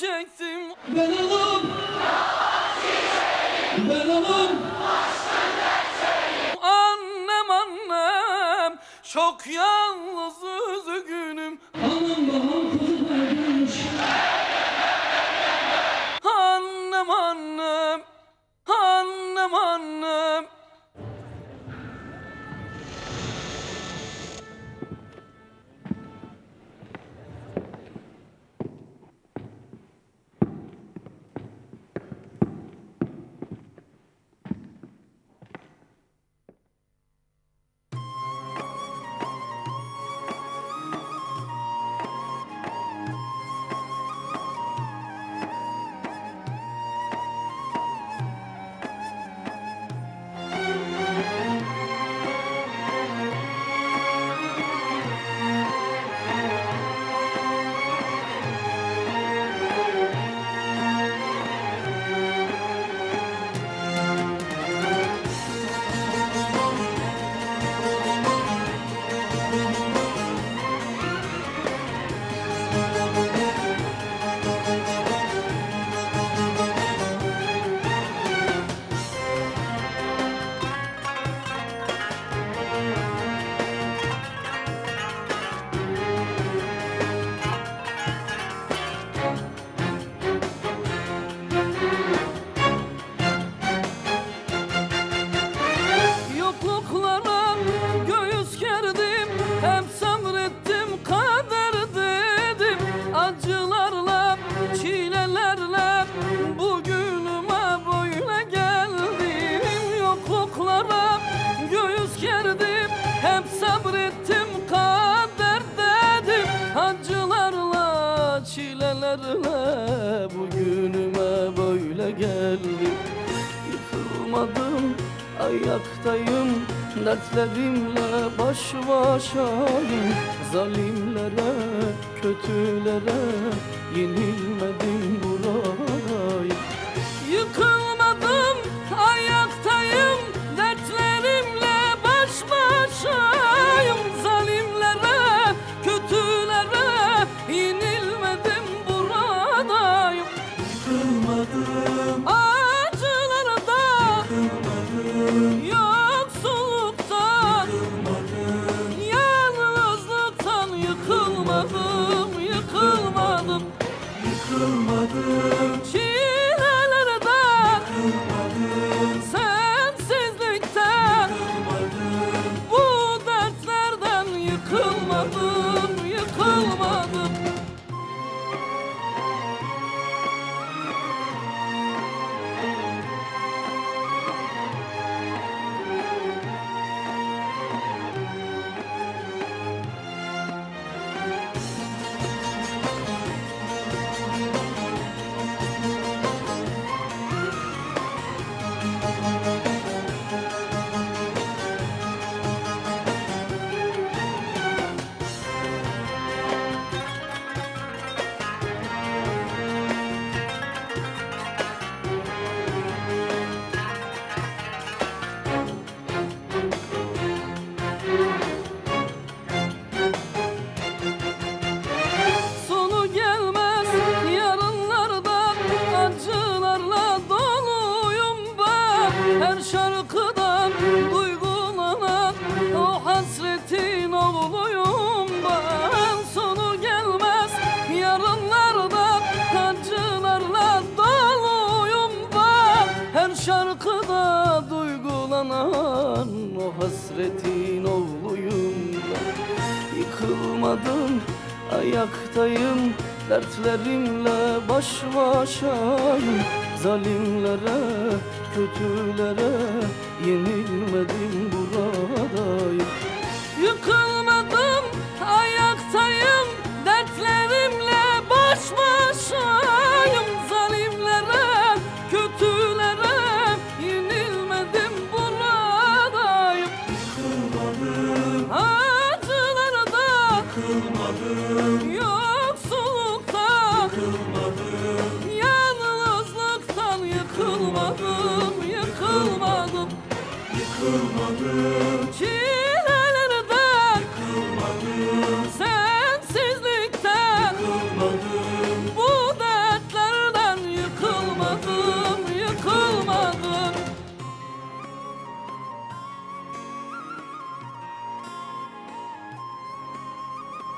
çektim. Ben onun Ben onun Annem annem Çok yalnız üzgünüm. Anam babam kuzu kaybıymış kalmadım Ayaktayım. Dertlerimle baş başayım Zalimlere, kötülere yenilmedim. bu hasretin oğluyum Yıkılmadım ayaktayım. Dertlerimle baş başayım Zalimlere, kötülere yenilmedim buradayım.